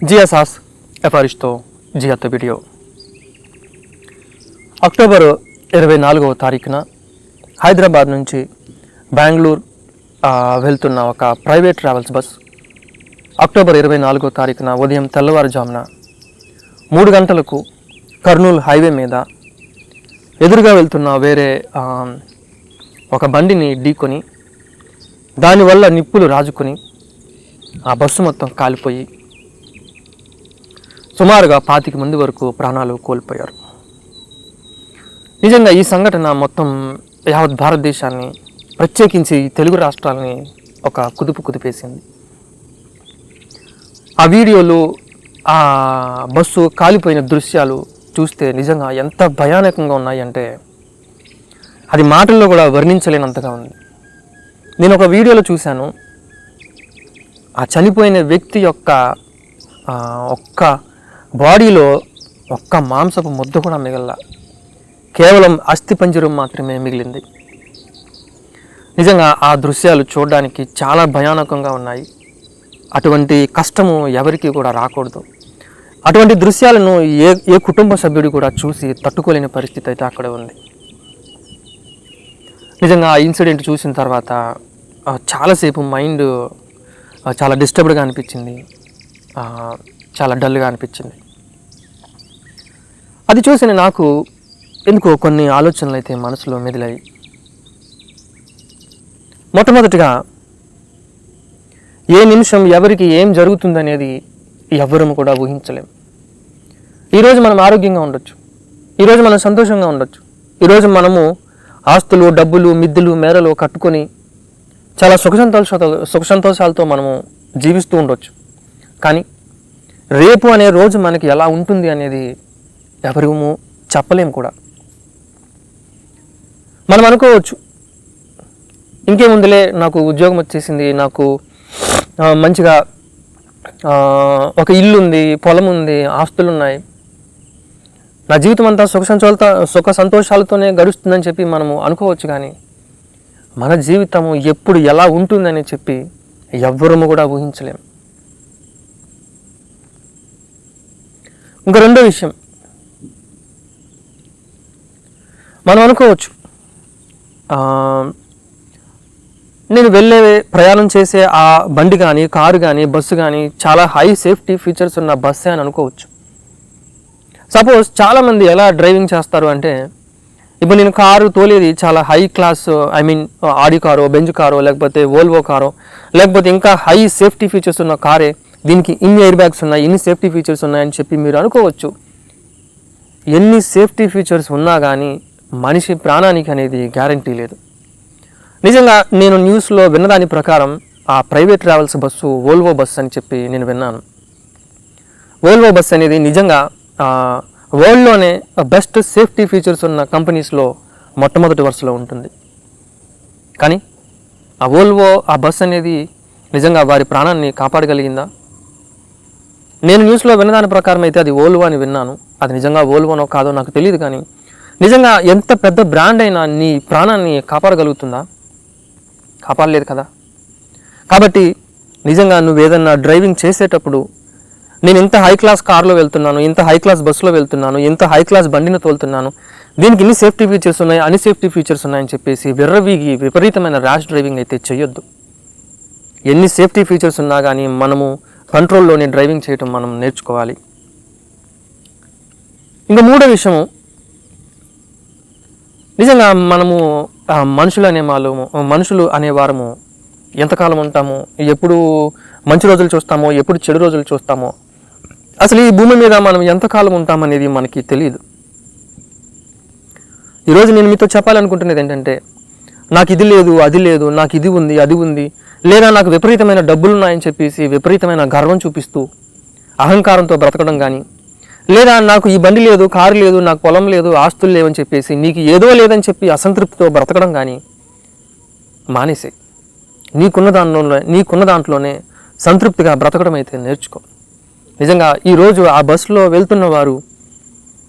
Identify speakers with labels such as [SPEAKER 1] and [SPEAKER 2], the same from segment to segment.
[SPEAKER 1] జియాసాస్ ఎఫారిష్తో జియాతో video October ఇరవై నాలుగవ తారీఖున హైదరాబాద్ నుంచి బెంగళూరు వెళ్తున్న ఒక ప్రైవేట్ ట్రావెల్స్ బస్ అక్టోబర్ ఇరవై నాలుగో తారీఖున ఉదయం తెల్లవారుజామున మూడు గంటలకు కర్నూలు హైవే మీద ఎదురుగా వెళ్తున్న వేరే ఒక బండిని ఢీకొని దానివల్ల నిప్పులు రాజుకొని ఆ బస్సు మొత్తం కాలిపోయి సుమారుగా పాతిక మంది వరకు ప్రాణాలు కోల్పోయారు. నిజంగా ఈ సంఘటన మొత్తం యావత్ భారతదేశాన్ని ప్రత్యేకించి తెలుగు రాష్ట్రాలని ఒక కుదుపు కుదిపేసింది. ఆ వీడియోలు ఆ బస్సు కాలిపోయిన దృశ్యాలు చూస్తే నిజంగా ఎంత భయానకంగా ఉన్నాయంటే అది మాటల్లో కూడా వర్ణించలేనంతగా ఉంది. నేను ఒక వీడియోలో చూశాను. ఆ చనిపోయిన వ్యక్తి యొక్క ఒక్క బాడీలో ఒక్క మాంసపు ముద్ద కూడా మిగల కేవలం అస్థిపంజరం మాత్రమే మిగిలింది. నిజంగా ఆ దృశ్యాలు చూడడానికి చాలా భయానకంగా ఉన్నాయి. అటువంటి కష్టము ఎవరికి కూడా రాకూడదు. అటువంటి దృశ్యాలను ఏ ఏ కుటుంబ సభ్యుడు కూడా చూసి తట్టుకోలేని పరిస్థితి అయితే అక్కడ ఉంది. నిజంగా ఆ ఇన్సిడెంట్ చూసిన తర్వాత చాలాసేపు మైండ్ చాలా డిస్టర్బ్డ్గా అనిపించింది. చాలా డల్గా అనిపించింది. అది చూసిన నాకు ఎందుకో కొన్ని ఆలోచనలు అయితే మనసులో మెదిలాయి. మొట్టమొదటిగా ఏ నిమిషం ఎవరికి ఏం జరుగుతుందనేది ఎవ్వరము కూడా ఊహించలేం. ఈరోజు మనం ఆరోగ్యంగా ఉండొచ్చు. ఈరోజు మనం సంతోషంగా ఉండొచ్చు. ఈరోజు మనము ఆస్తులు డబ్బులు మిద్దులు మేరలు కట్టుకొని చాలా సుఖ సంతోష సుఖ సంతోషాలతో మనము జీవిస్తూ ఉండొచ్చు. కానీ రేపు అనే రోజు మనకి ఎలా ఉంటుంది అనేది ఎవరము చెప్పలేము కూడా. మనం అనుకోవచ్చు. ఇంకేముందులే నాకు ఉద్యోగం వచ్చేసింది నాకు మంచిగా ఒక ఇల్లు ఉంది పొలం ఉంది ఆస్తులు ఉన్నాయి నా జీవితం అంతా సుఖ సంతోషాలతో సుఖ సంతోషాలతోనే గడుస్తుందని చెప్పి మనము అనుకోవచ్చు కానీ మన జీవితము ఎప్పుడు ఎలా ఉంటుందని చెప్పి ఎవ్వరము కూడా ఊహించలేము ఇంకా రెండో విషయం. మనం అనుకోవచ్చు. నేను వెళ్ళే ప్రయాణం చేసే ఆ బండి కానీ కారు కానీ బస్సు కానీ చాలా హై సేఫ్టీ ఫీచర్స్ ఉన్న బస్సే అని అనుకోవచ్చు. సపోజ్ చాలామంది ఎలా డ్రైవింగ్ చేస్తారు అంటే ఇప్పుడు నేను కారు తోలేది చాలా high class I mean Audi కారో Benz కారో లేకపోతే వోల్వో కారో లేకపోతే ఇంకా హై సేఫ్టీ ఫీచర్స్ ఉన్న కారే దీనికి ఇన్ని ఎయిర్ బ్యాగ్స్ ఉన్నాయి ఇన్ని సేఫ్టీ ఫీచర్స్ ఉన్నాయని చెప్పి మీరు అనుకోవచ్చు. ఎన్ని సేఫ్టీ ఫీచర్స్ ఉన్నా కానీ మనిషి ప్రాణానికి అనేది గ్యారంటీ లేదు. నిజంగా నేను న్యూస్లో విన్నదాని ప్రకారం ఆ private travels bus Volvo bus అని చెప్పి నేను విన్నాను. వోల్వో బస్ అనేది నిజంగా వరల్డ్లోనే బెస్ట్ సేఫ్టీ ఫీచర్స్ ఉన్న కంపెనీస్లో మొట్టమొదటి వరుసలో ఉంటుంది. కానీ ఆ వోల్వో ఆ బస్ అనేది నిజంగా వారి ప్రాణాన్ని కాపాడగలిగిందా? నేను న్యూస్లో విన్నదాని ప్రకారం అయితే అది ఓల్వో అని విన్నాను. అది నిజంగా ఓల్వోనో కాదో నాకు తెలియదు కానీ నిజంగా ఎంత పెద్ద బ్రాండ్ అయినా నీ ప్రాణాన్ని కాపాడగలుగుతుందా? కాపాడలేదు కదా? కాబట్టి నిజంగా నువ్వు ఏదన్నా డ్రైవింగ్ చేసేటప్పుడు నేను ఇంత హై క్లాస్ కార్లో వెళ్తున్నాను ఇంత హై క్లాస్ బస్సులో వెళ్తున్నాను ఇంత హై క్లాస్ బండిని తోలుతున్నాను దీనికి ఇన్ని సేఫ్టీ ఫీచర్స్ ఉన్నాయి అన్ని సేఫ్టీ ఫీచర్స్ ఉన్నాయని చెప్పేసి విర్రవీగి విపరీతమైన ర్యాష్ డ్రైవింగ్ అయితే చేయొద్దు ఎన్ని సేఫ్టీ ఫీచర్స్ ఉన్నా కానీ మనము కంట్రోల్లోనే డ్రైవింగ్ చేయటం మనం నేర్చుకోవాలి. ఇంకా మూడో విషయము నిజంగా మనము మనుషులు అనే వాళ్ళము మనుషులు అనేవారము ఎంతకాలం ఉంటాము? ఎప్పుడు మంచి రోజులు చూస్తామో ఎప్పుడు చెడు రోజులు చూస్తామో? అసలు ఈ భూమి మీద మనం ఎంతకాలం ఉంటామనేది మనకి తెలియదు ఈరోజు నేను మీతో చెప్పాలనుకుంటున్నది ఏంటంటే నాకు ఇది లేదు అది లేదు నాకు ఇది ఉంది అది ఉంది లేదా నాకు విపరీతమైన డబ్బులు ఉన్నాయని చెప్పేసి విపరీతమైన గర్వం చూపిస్తూ అహంకారంతో బ్రతకడం కానీ లేదా నాకు ఈ బండి లేదు కారు లేదు నాకు పొలం లేదు ఆస్తులు లేవని చెప్పేసి నీకు ఏదో లేదని చెప్పి అసంతృప్తితో బ్రతకడం కానీ మానేసే నీకున్న దానిలో నీకున్న దాంట్లోనే సంతృప్తిగా బ్రతకడం అయితే నేర్చుకో. నిజంగా ఈరోజు ఆ బస్సులో వెళ్తున్న వారు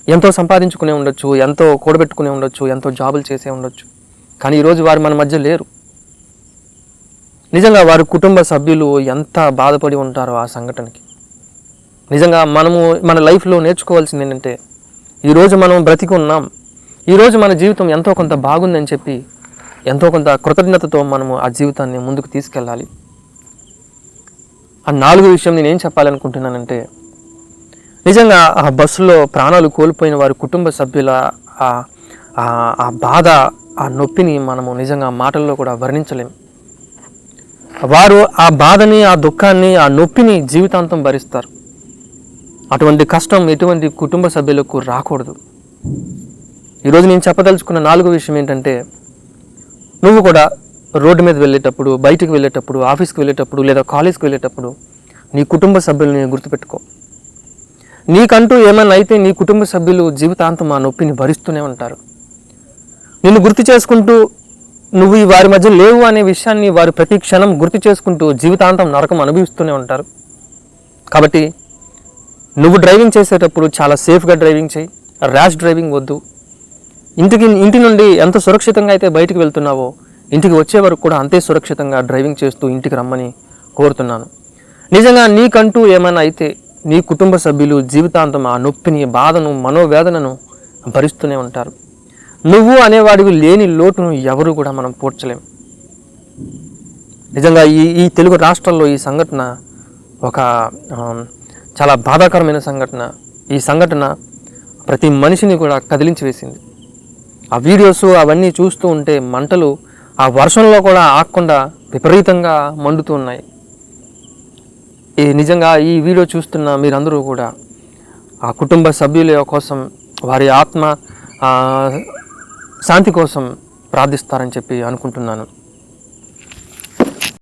[SPEAKER 1] ఎంతో సంపాదించుకునే ఉండొచ్చు ఎంతో కూడబెట్టుకునే ఉండొచ్చు ఎంతో జాబులు చేసే ఉండొచ్చు. కానీ ఈరోజు వారు మన మధ్య లేరు. నిజంగా వారి కుటుంబ సభ్యులు ఎంత బాధపడి ఉంటారో ఆ సంఘటనకి. నిజంగా మనము మన లైఫ్లో నేర్చుకోవాల్సింది ఏంటంటే ఈరోజు మనం బ్రతికి ఉన్నాం ఈరోజు మన జీవితం ఎంతో కొంత బాగుందని చెప్పి ఎంతో కొంత కృతజ్ఞతతో మనము ఆ జీవితాన్ని ముందుకు తీసుకెళ్ళాలి. ఆ నాలుగు విషయం నేను చెప్పాలనుకుంటున్నానంటే నిజంగా ఆ బస్సులో ప్రాణాలు కోల్పోయిన వారి కుటుంబ సభ్యుల ఆ- బాధ ఆ నొప్పిని మనము నిజంగా మాటల్లో కూడా వర్ణించలేము వారు ఆ బాధని ఆ దుఃఖాన్ని ఆ నొప్పిని జీవితాంతం భరిస్తారు. అటువంటి కష్టం ఎటువంటి కుటుంబ సభ్యులకు రాకూడదు. ఈరోజు నేను చెప్పదలుచుకున్న నాలుగో విషయం ఏంటంటే నువ్వు కూడా రోడ్డు మీద వెళ్ళేటప్పుడు బయటికి వెళ్ళేటప్పుడు ఆఫీస్కి వెళ్ళేటప్పుడు లేదా కాలేజ్కి వెళ్ళేటప్పుడు నీ కుటుంబ సభ్యులని గుర్తుపెట్టుకో. నీకంటూ ఏమైనా అయితే నీ కుటుంబ సభ్యులు జీవితాంతం ఆ నొప్పిని భరిస్తూనే ఉంటారు. నిన్ను గుర్తు చేసుకుంటూ నువ్వు ఈ వారి మధ్య లేవు అనే విషయాన్ని వారు ప్రతి క్షణం గుర్తు చేసుకుంటూ జీవితాంతం నరకం అనుభవిస్తూనే ఉంటారు. కాబట్టి నువ్వు డ్రైవింగ్ చేసేటప్పుడు చాలా సేఫ్గా డ్రైవింగ్ చేయి ర్యాష్ డ్రైవింగ్ వద్దు. ఇంటికి ఇంటి నుండి ఎంత సురక్షితంగా అయితే బయటికి వెళ్తున్నావో ఇంటికి వచ్చే వరకు కూడా అంతే సురక్షితంగా డ్రైవింగ్ చేస్తూ ఇంటికి రమ్మని కోరుతున్నాను. నిజంగా నీకంటూ ఏమైనా అయితే నీ కుటుంబ సభ్యులు జీవితాంతం ఆ నొప్పిని బాధను మనోవేదనను భరిస్తూనే ఉంటారు. నువ్వు అనేవాడివి లేని లోటును ఎవరు కూడా మనం పూడ్చలేం. నిజంగా ఈ ఈ తెలుగు రాష్ట్రాల్లో ఈ సంఘటన ఒక చాలా బాధాకరమైన సంఘటన. ఈ సంఘటన ప్రతి మనిషిని కూడా కదిలించి వేసింది. ఆ వీడియోస్ అవన్నీ చూస్తూ ఉంటే మంటలు ఆ వర్షంలో కూడా ఆగకుండా విపరీతంగా మండుతూ ఉన్నాయి. ఈ నిజంగా ఈ వీడియో చూస్తున్న మీరందరూ కూడా ఆ కుటుంబ సభ్యుల కోసం వారి ఆత్మ శాంతి కోసం ప్రార్థిస్తారని చెప్పి అనుకుంటున్నాను.